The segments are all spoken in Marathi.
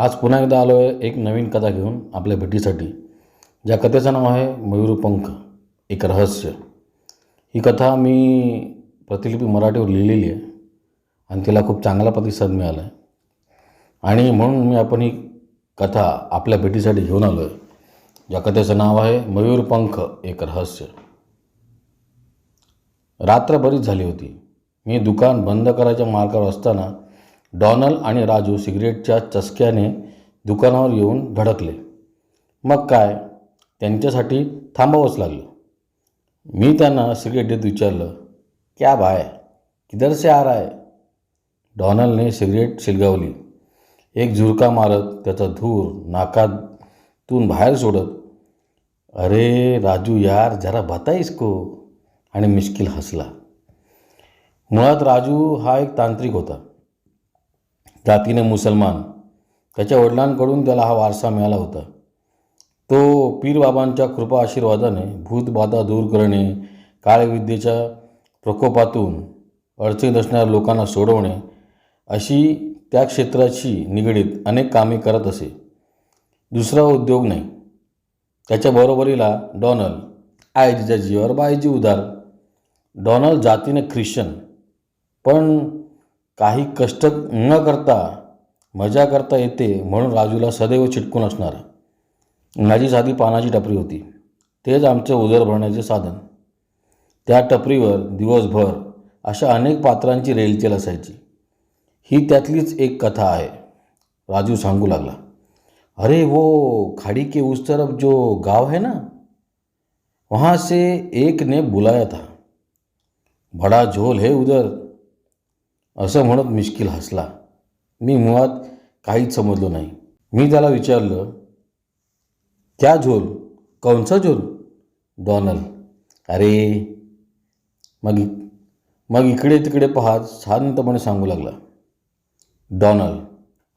आज पुन्हा एकदा आलो आहे एक नवीन कथा घेऊन आपल्या भेटीसाठी ज्या कथेचं नाव आहे मयूरपंख एक रहस्य. ही कथा मी प्रतिलिपी मराठीवर लिहिलेली आहे आणि तिला खूप चांगला प्रतिसाद मिळाला आहे आणि म्हणून मी आपण ही कथा आपल्या भेटीसाठी घेऊन आलो आहे ज्या कथेचं नाव आहे मयूरपंख एक रहस्य. रात्र बरीच झाली होती. मी दुकान बंद करायच्या मार्गावर असताना डॉनल आणि राजू सिगरेटच्या चसक्याने दुकानावर येऊन धडकले. मग काय? त्यांच्यासाठी थांबावंच लागलं. मी त्यांना सिगरेट देत विचारलं क्या भाय किधर से आ रहा है? डॉनलने सिगरेट शिलगावली. एक झुरका मारत त्याचा धूर नाकातून बाहेर सोडत अरे राजू यार जरा बता इसको. आणि मिश्किल हसला. मुळात राजू हा एक तांत्रिक होता. जातीने मुसलमान. त्याच्या वडिलांकडून त्याला हा वारसा मिळाला होता. तो पीरबाबांच्या कृपा आशीर्वादाने भूतबाधा दूर करणे काळविद्येच्या प्रकोपातून अडचणीत असणाऱ्या लोकांना सोडवणे अशी त्या क्षेत्राशी निगडीत अनेक कामे करत असे. दुसरा उद्योग नाही. त्याच्या बरोबरीला डॉनल. आयजीच्या जीवावर बायजी उदार डॉनल जातीने ख्रिश्चन. पण काही कष्ट न करता मजा करता येते म्हणून राजूला सदैव चिटकून असणार. माझी साधी पानाची टपरी होती. तेच आमचं उदर भरण्याचे साधन. त्या टपरीवर दिवसभर अशा अनेक पात्रांची रेलचेल असायची. ही त्यातलीच एक कथा आहे राजू सांगू लागला. अरे वो खाड़ी के उस तरफ जो गांव है ना वहाँ से एक ने बुलाया था. बड़ा झोल है उधर असं म्हणत मिश्किल हसला. मी मुळात काहीच समजलो नाही. मी त्याला विचारलं क्या झोल? कौनसा झोल? डॉनल अरे. मग मग इकडे तिकडे पाहत शांतपणे सांगू लागला. डॉनल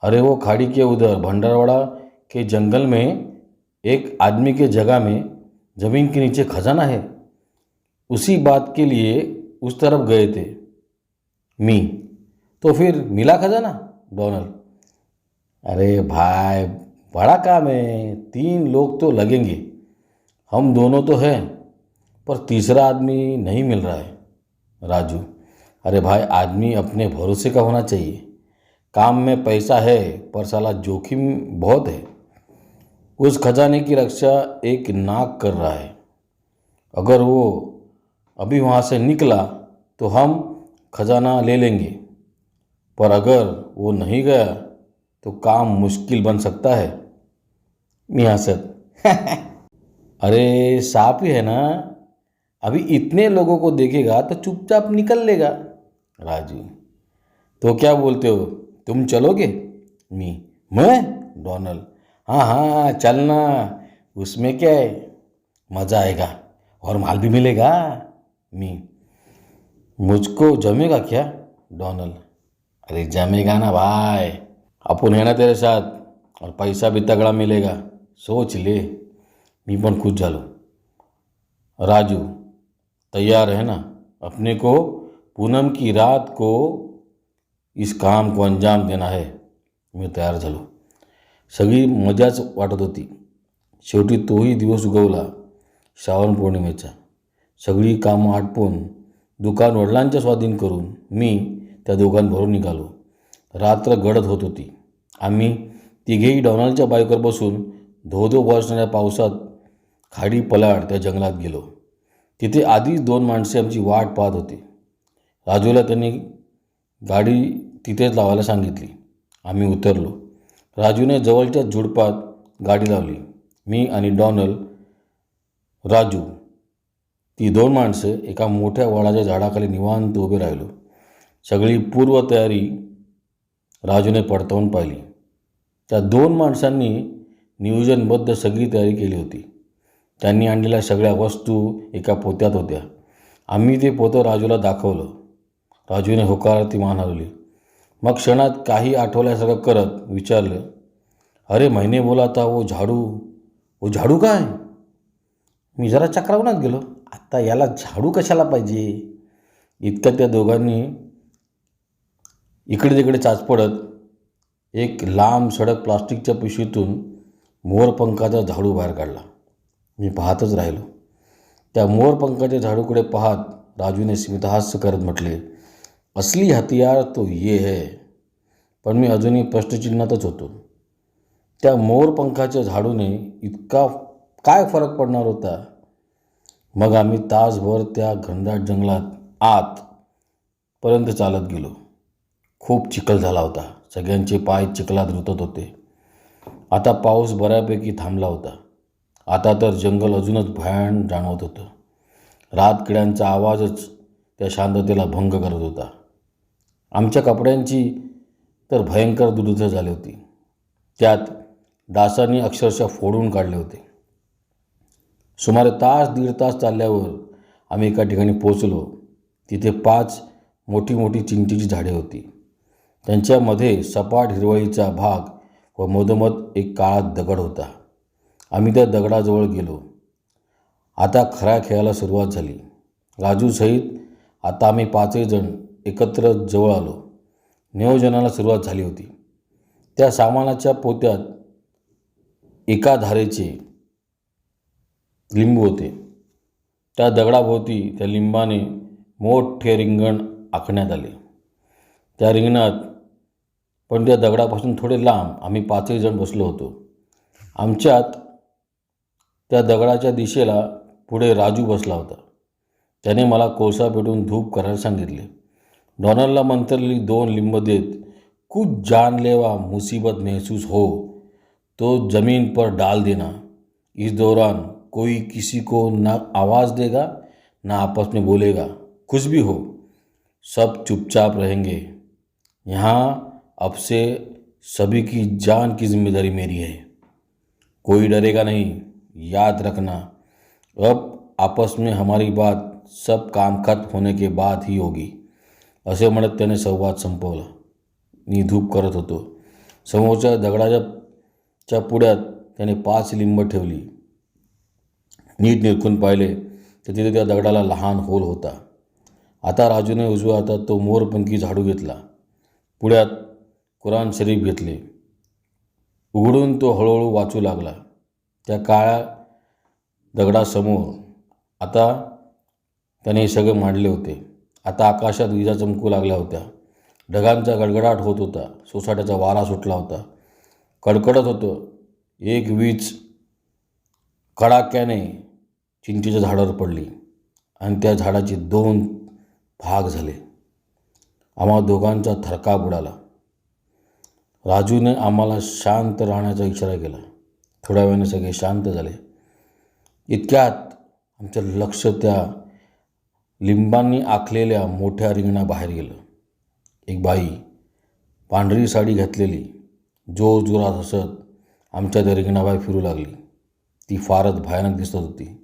अरे वो खाड़ी के उधर भंडारवाड़ा के जंगल में एक आदमी के जगह में ज़मीन के नीचे खजाना है। उसी बात के लिए उस तरफ गए थे। मी। तो फिर मिला खजाना, डॉनल। अरे भाई, बड़ा काम है, तीन लोग तो लगेंगे। हम दोनों तो हैं, पर तीसरा आदमी नहीं मिल रहा है, राजू। अरे भाई, आदमी अपने भरोसे का होना चाहिए। काम में पैसा है, पर साला जोखिम बहुत है। उस खजाने की रक्षा एक नाक कर रहा है। अगर वो अभी वहाँ से निकला तो हम खजाना ले लेंगे। पर अगर वो नहीं गया तो काम मुश्किल बन सकता है। मी हंसत अरे, साफ़ ही है ना। अभी इतने लोगों को देखेगा तो चुपचाप निकल लेगा। राजू तो क्या बोलते हो? तुम चलोगे? मी, मैं? डोनल। हाँ हाँ चलना। उसमें क्या है? मज़ा आएगा और माल भी मिलेगा। मी मुझको जमेगा क्या डोनल? अरे जमेगा ना भाई। आपण है ना तेरे साथ और पैसा भी तगड़ा मिलेगा। सोच ले मी पण खुश झालो। राजू तैयार है ना? अपने को पूनम की रात को इस काम को अंजाम देना है। मी तयार झालो। सगळी मजाच वाटत होती। शेवटी तोही दिवस उगवला श्रावण पौर्णिमेचा। सगळी कामं आटपून दुकान वडिलांच्या स्वाधीन करून मी त्या दोघांबरोबर निघालो. रात्र गडद होत होती. आम्ही तिघेही डॉनाल्डच्या बाईकवर बसून धो धो बसणाऱ्या पावसात खाडी पलाड त्या जंगलात गेलो. तिथे आधीच दोन माणसे आमची वाट पाहत होती. राजूला त्यांनी गाडी तिथेच लावायला सांगितली. आम्ही उतरलो. राजूने जवळच्या झुडपात गाडी लावली. मी आणि डॉनल राजू ती दोन माणसं एका मोठ्या वडाच्या झाडाखाली निवांत उभे राहिलो. सगळी पूर्वतयारी राजूने पडतावून पाहिली. त्या दोन माणसांनी नियोजनबद्ध सगळी तयारी केली होती. त्यांनी आणलेल्या सगळ्या वस्तू एका पोत्यात होत्या. आम्ही ते पोतं राजूला दाखवलं. राजूने होकारार्थी मान हलवली मग क्षणात काही आठवल्यासारखं करत विचारलं अरे महिने बोला आता वो झाडू वो झाडू काय? मी जरा चक्रावूनच गेलो. आता याला झाडू कशाला पाहिजे? इतकं त्या दोघांनी इकडे तिकडे चाच पडत एक लांब सडक प्लास्टिकच्या पिशवीतून मोरपंखाचा झाडू बाहेर काढला. मी पाहतच राहिलो. त्या मोरपंखाच्या झाडूकडे पाहत राजूने स्मितहास्य करत म्हटले असली हतियार तो ये है. पण मी अजूनही प्रश्नचिन्हातच होतो. त्या मोरपंखाच्या झाडूने इतका काय फरक पडणार होता? मग आम्ही तासभर त्या घनदाट जंगलात आत पर्यंत चालत गेलो. खूप चिखल झाला होता. सगळ्यांचे पाय चिखलात रुतत होते. आता पाऊस बऱ्यापैकी थांबला होता. आता तर जंगल अजूनच भयान जाणवत होतं. रातकिड्यांचा आवाजच त्या शांततेला भंग करत होता. आमच्या कपड्यांची तर भयंकर दुर्गत झाली होती. त्यात डासांनी अक्षरशः फोडून काढले होते. सुमारे तास दीड तास चालल्यावर आम्ही एका ठिकाणी पोचलो तिथे पाच मोठी मोठी चिंचेची झाडे होती. त्यांच्यामध्ये सपाट हिरवळीचा भाग व मधोमध एक काळा दगड होता. आम्ही त्या दगडाजवळ गेलो. आता खऱ्या खेळायला सुरुवात झाली. राजूसहित आता आम्ही पाचही जण एकत्र जवळ आलो. नियोजनाला सुरुवात झाली होती. त्या सामानाच्या पोत्यात एका धारेचे लिंबू होते. त्या दगडाभोवती त्या लिंबाने मोठे रिंगण आखण्यात आले. त्या रिंगणात पण त्या दगडापासून थोडे लांब आम्ही पाचही जण बसलो होतो. आमच्यात त्या दगडाच्या दिशेला पुढे राजू बसला होता. त्याने मला कोळसा पेटून धूप करायला सांगितले. डॉनलला मंत्रली दोन लिंब देत कुछ जानलेवा मुसीबत महसूस हो तो ज़मीन पर डाल देना. इस दौरान कोई किसी को ना आवाज़ देगा, ना आपस में बोलेगा। कुछ भी हो, सब चुपचाप रहेंगे। यहाँ अब से सभी की जान की ज़िम्मेदारी मेरी है। कोई डरेगा नहीं, याद रखना। अब आपस में हमारी बात सब काम खत्म होने के बाद ही होगी। असे म्हणत त्याने संवाद संपवला। मी धूप करत होतो। समोरच्या दगडाच्या च्या पुढ्यात त्याने पाच लिंब ठेवली। नीट निरखून पाहिले तर तिथे त्या दगडाला लहान होल होता. आता राजूने उजव्या हातात तो मोरपंखी झाडू घेतला. पुढ्यात कुराण शरीफ घेतले. उघडून तो हळूहळू वाचू लागला. त्या काळ्या दगडासमोर आता त्याने हे सगळे मांडले होते. आता आकाशात विजा चमकू लागल्या होत्या. ढगांचा गडगडाट होत होता. सोसाट्याचा वारा सुटला होता. कडकडत होतं. एक वीज कडाक्याने चिंचेच्या झाडावर पडली आणि त्या झाडाचे दोन भाग झाले. आम्हा दोघांचा थरका उडाला. राजूने आम्हाला शांत राहण्याचा इशारा केला. थोड्या वेळाने सगळे शांत झाले. इतक्यात आमचं लक्ष त्या लिंबांनी आखलेल्या मोठ्या रिंगणाबाहेर गेलं. एक बाई पांढरी साडी घातलेली जोर जोरात हसत आमच्या त्या रिंगणाबाहेर फिरू लागली. ती फारच भयानक दिसत होती.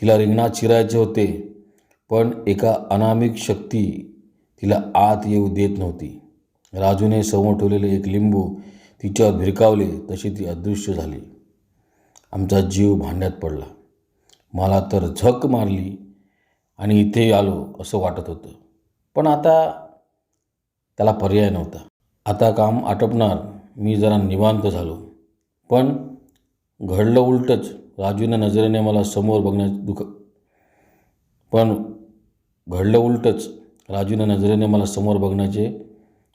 तिला रिंगणात शिरायचे होते पण एका अनामिक शक्ती तिला आत येऊ देत नव्हती. राजूने समोर ठेवलेले एक लिंबू तिच्यावर भिरकावले तशी ती अदृश्य झाली. आमचा जीव भांड्यात पडला. मला तर झक मारली आणि इथे आलो असं वाटत होतं. पण आता त्याला पर्याय नव्हता. आता काम आटपणार मी जरा निवांत झालो. पण घडलं उलटंच. राजूने नजरेने मला समोर बघण्या दुख पण घडलं उलटंच राजूने नजरेने मला समोर बघण्याचे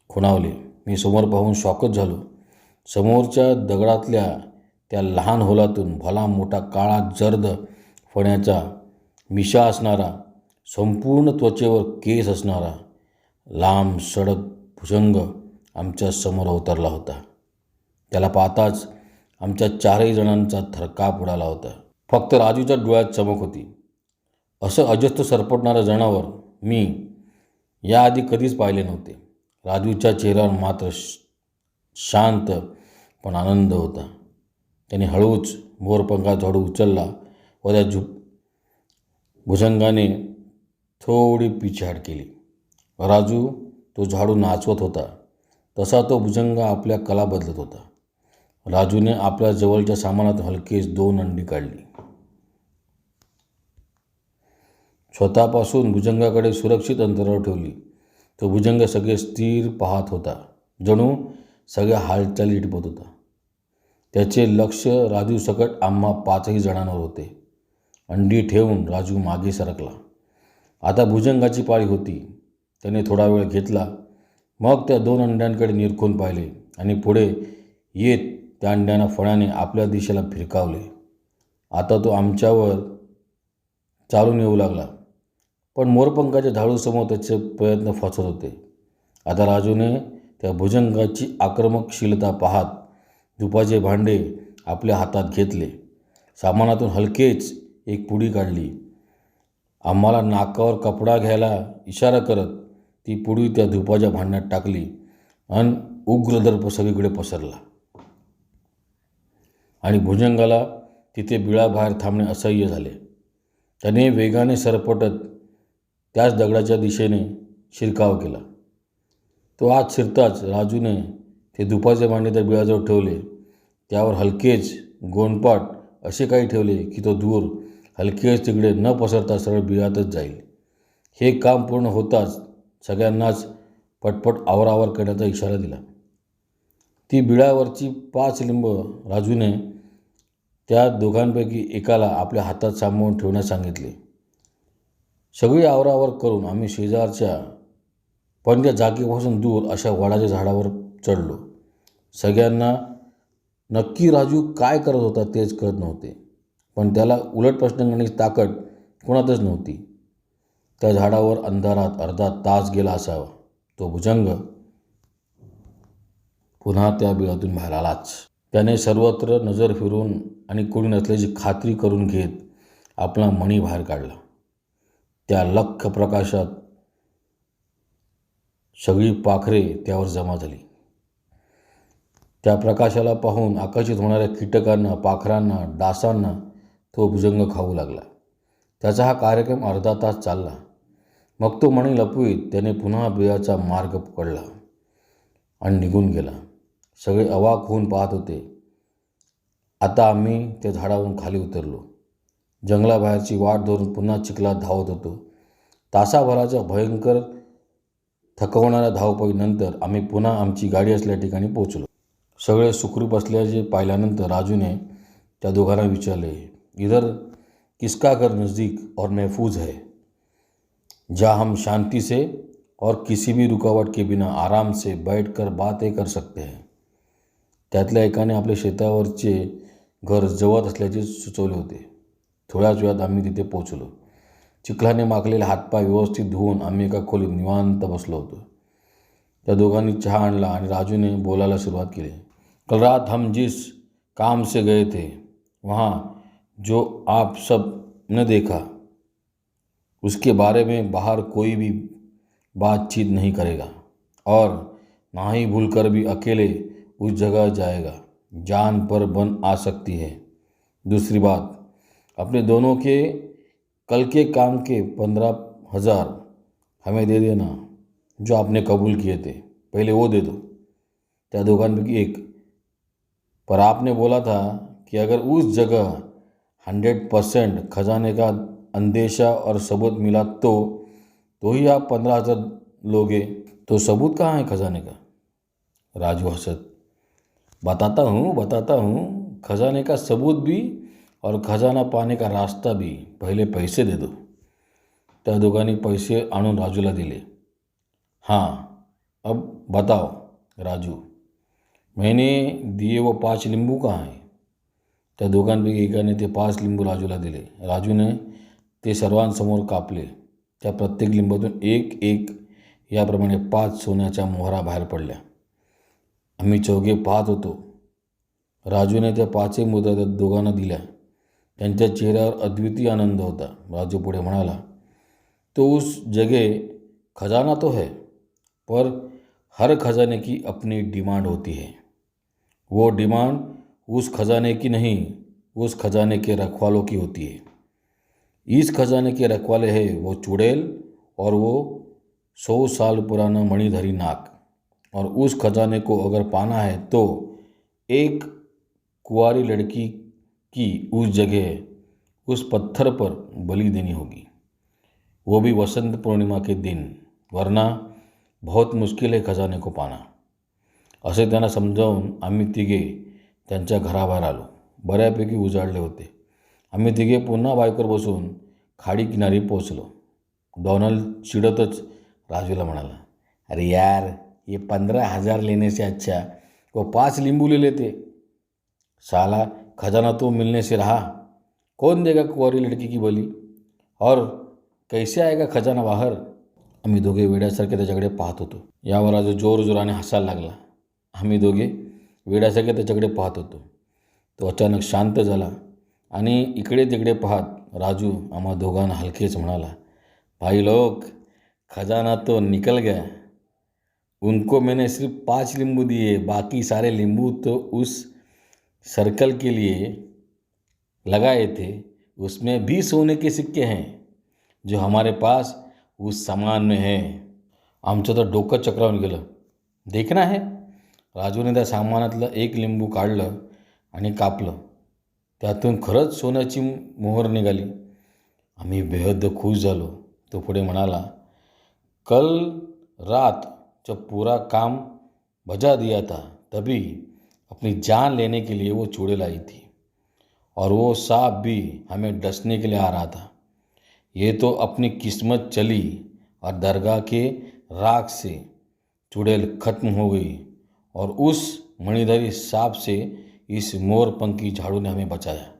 खुणावले. मी समोर पाहून शॉकच झालो. समोरच्या दगडातल्या त्या लहान होलातून भला मोठा काळा जर्द फण्याचा मिशा असणारा संपूर्ण त्वचेवर केस असणारा लांब सडक भुजंग आमच्यासमोर अवतरला होता. त्याला पाहताच आमच्या चारही जणांचा थरकाप उडाला होता. फक्त राजूच्या डोळ्यात चमक होती. असं अजस्त सरपटणारं जनावर मी याआधी कधीच पाहिले नव्हते. राजूच्या चेहऱ्यावर मात्र श- शांत पण आनंद होता. त्याने हळूच मोरपंखा झाडू उचलला व त्या झुप भुजंगाने थोडी पिछाड केली. राजू तो झाडू नाचवत होता. तसा तो भुजंग आपल्या कला बदलत होता. राजूने आपल्या जवळच्या सामानात हलकेच दोन अंडी काढली. स्वतःपासून भुजंगाकडे सुरक्षित अंतरावर ठेवली. तो भुजंग सगळे स्थिर पाहत होता. जणू सगळ्या हालचाली टिपत होता. त्याचे लक्ष राजू सकट आम्हा पाचही जणांवर होते. अंडी ठेवून राजू मागे सरकला. आता भुजंगाची पाळी होती. त्याने थोडा वेळ घेतला. मग त्या दोन अंड्यांकडे निरखून पाहिले आणि पुढे येत त्या अंड्यानं फळाने आपल्या दिशेला फिरकावले. आता तो आमच्यावर चालून येऊ लागला. पण मोरपंखाच्या झाडूसमोर त्याचे प्रयत्न फसत होते. आता राजूने त्या भुजंगाची आक्रमकशीलता पाहत धुपाचे भांडे आपल्या हातात घेतले. सामानातून हलकेच एक पुडी काढली. आम्हाला नाकावर कपडा घ्यायला इशारा करत ती पुडी त्या धुपाच्या भांड्यात टाकली आणि उग्र दर्प सगळीकडे पसरला. आणि भुजंगाला तिथे बिळाबाहेर थांबणे असह्य झाले. त्याने वेगाने सरपटत त्याच दगडाच्या दिशेने शिरकाव केला. तो आत शिरताच राजूने ते दुपाचे भांडे त्या बिळाजवळ ठेवले. त्यावर हलकेच गोंडपाट असे काही ठेवले की तो दूर हलकेच तिकडे न पसरता सरळ बिळातच जाईल. हे काम पूर्ण होताच सगळ्यांनाच पटपट आवरावर करण्याचा इशारा दिला. ती बिळावरची पाच लिंब राजूने त्या दोघांपैकी एकाला आपल्या हातात सामावून ठेवण्यास सांगितले. सगळी आवरावर करून आम्ही शेजारच्या पण त्या जागेपासून दूर अशा वडाच्या झाडावर चढलो. सगळ्यांना नक्की राजू काय करत होता तेच कळत नव्हते. पण त्याला उलट प्रश्न करण्याची ताकद कोणातच नव्हती. त्या झाडावर अंधारात अर्धा तास गेला असावा. तो भुजंग पुन्हा त्या बिळातून बाहेर आलाच. त्याने सर्वत्र नजर फिरून आणि कोणी नसल्याची खात्री करून घेत आपला मणी बाहेर काढला. त्या लख्ख प्रकाशात सगळी पाखरे त्यावर जमा झाली. त्या प्रकाशाला पाहून आकर्षित होणाऱ्या कीटकांना पाखरांना डासांना तो भुजंग खाऊ लागला. त्याचा हा कार्यक्रम अर्धा तास चालला. मग तो मणी लपवीत त्याने पुन्हा बियाचा मार्ग पकडला आणि निघून गेला. सगळे अवाक होऊन पाहत होते. आता आम्ही त्या झाडावरून खाली उतरलो. जंगलाबाहेरची वाट धरून पुन्हा चिखलात धावत होतो. तासाभराच्या भयंकर थकवणाऱ्या धावपळीनंतर आम्ही पुन्हा आमची गाडी असल्या ठिकाणी पोचलो सगळे सुखरूप असल्याचे पाहिल्यानंतर राजूने त्या दोघांना विचारले इधर किसका घर नज़दीक और महफूज है? जहाँ हम शांति से और किसी भी रुकावट के बिना आराम से बैठकर बातें कर सकते हैं। त्यातल्या एकाने आपल्या शेतावरचे घर जवळ असल्याचे सुचवले होते. थोड्याच वेळात आम्ही तिथे पोचलो चिखलाने माखलेले हातपाय व्यवस्थित धुवून आम्ही एका खोलीत निवांत बसलो होतो. त्या दोघांनी चहा आणला आणि राजूने बोलायला सुरुवात केली. कल रात हम जिस काम से गए थे वहाँ जो आप सब ने देखा उसके बारे में बाहर कोई भी बातचीत नहीं करेगा और ना ही भूलकर भी अकेले उस जगह जाएगा। जान पर बन आ सकती है। दूसरी बात, अपने दोनों के, कल के काम के पंद्रह हज़ार हमें दे देना, जो आपने कबूल किए थे। पहले वो दे दो। त्या दोघांपैकी एक, पर आपने बोला था कि अगर उस जगह हंड्रेड परसेंट खजाने का अंदेशा और सबूत मिला तो तो ही आप पंद्रह हज़ार लोगे। तो सबूत कहाँ है खजाने का? राजू हंसत। बताता हूँ बताता हूँ खजाने का सबूत भी और खजाना पाने का रास्ता भी पहले पैसे दे दो। त्या दोघांनी पैसे आणून राजूला दिले। हाँ अब बताओ राजू मैंने दिए व पाच लिंबू का आहे त्या दोघांपैकी एकाने ते पाच लिंबू राजूला दिले। राजूने ते सर्वांसमोर कापले। त्या प्रत्येक लिंबातून एक एक याप्रमाणे पाच सोन्याच्या मोहरा बाहेर पडल्या. आम्ही चौघे पाहत होतो. राजूने त्या पाचही मुद्रा त्या दोघांना दिल्या. त्यांच्या चेहऱ्यावर अद्वितीय आनंद होता. राजू पुढे म्हणाला तो उस जगह खजाना तो है, पर हर खजाने की अपनी डिमांड होती है। वो डिमांड उस खजाने की नहीं, उस खजाने के रखवालों की होती है। इस खजाने के रखवाले हैं वो चुड़ैल और वो सौ साल पुराना मणिधरी नाक और उस खजाने को अगर पाना है तो एक कुंवारी लड़की की उस जगह, उस पत्थर पर बलि देनी होगी। वो भी वसंत पूर्णिमा के दिन, वरना बहुत मुश्किल है खजाने को पाना। असे त्यांना समजावून आम्ही तिघे त्यांच्या घराबाहेर आलो. बऱ्यापैकी उजाडले होते. आम्ही तिघे पुन्हा बाईकवर बसून खाडी किनारी पोचलो डॉनल्ड चिडतच राजूला म्हणाला, अरे यार ये पंधरा हजार लेने से अच्छा। वो पाँच लिंबू ले लेते। साला खजाना तो मिलने से रहा। कौन देगा कुवारी लड़की की बली? और कैसे आएगा खजाना बाहेर? आम्ही दोघे वेड्यासारखे त्याच्याकडे पाहत होतो। यावर आज जोर जोराने हसायला लागला। आम्ही दोघे वेड्यासारखे त्याच्याकडे पाहत होतो। तो अचानक शांत झाला। आणि इकडे तिकडे पाहत राजू आम्हा दोघांना हलकेच म्हणाला भाई लोक खजाना तो निकल गया. उनको मैंने सिर्फ पाँच नींबू दिए बाकी सारे नींबू तो उस सर्कल के लिए लगाए थे। उसमें भी सोने के सिक्के हैं जो हमारे पास उस सामान में है। आमचं तर डोकं चक्रावून गेलं देखना है। राजूने त्या सामानातलं एक लिंबू काढलं आणि कापलं त्यातून खरंच सोन्याची मोहर निघाली। आम्ही बेहद खुश झालो तो पुढे म्हणाला कल रात जब पूरा काम बजा दिया था, तभी अपनी जान लेने के लिए वो चूड़े लाई थी। और वो सांप भी हमें डसने के लिए आ रहा था। ये तो अपनी किस्मत चली और दरगाह के राख से चुड़ैल खत्म हो गई और उस मणिधरी सांप से इस मोर पंख की झाड़ू ने हमें बचाया।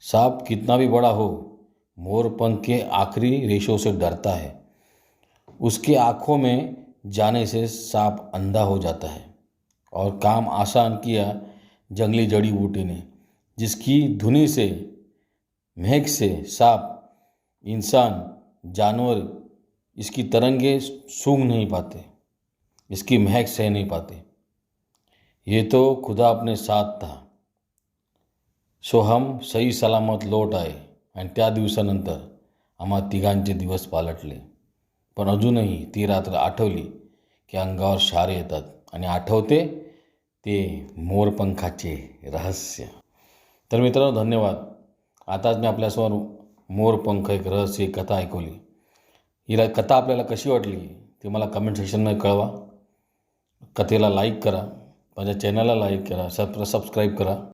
सांप कितना भी बड़ा हो मोर पंख के आखिरी रेशों से डरता है। उसके आँखों में जाने से सांप अंधा हो जाता है और काम आसान किया जंगली जड़ी बूटी ने, जिसकी धुनी से महक से सांप, इंसान, जानवर इसकी तरंगे सूंघ नहीं पाते, इसकी महक सह नहीं पाते। ये तो खुदा अपने साथ था। सो हम सही सलामत लौट आए आणि त्या दिवसानंतर आम्हा तिघांचे दिवस पालटले पण अजूनही ती रात्र आठवली की अंगावर शार येतात आणि आठवते ते मोरपंखाचे रहस्य. तर मित्रांनो धन्यवाद. आताच मी आपल्यासमोर मोरपंख एक रहस्य एक कथा ऐकवली. ही कथा आपल्याला कशी वाटली ती मला कमेंट सेक्शनमध्ये कळवा. कथेला लाईक करा. माझ्या चॅनलला लाईक करा. सब सबस्क्राईब करा.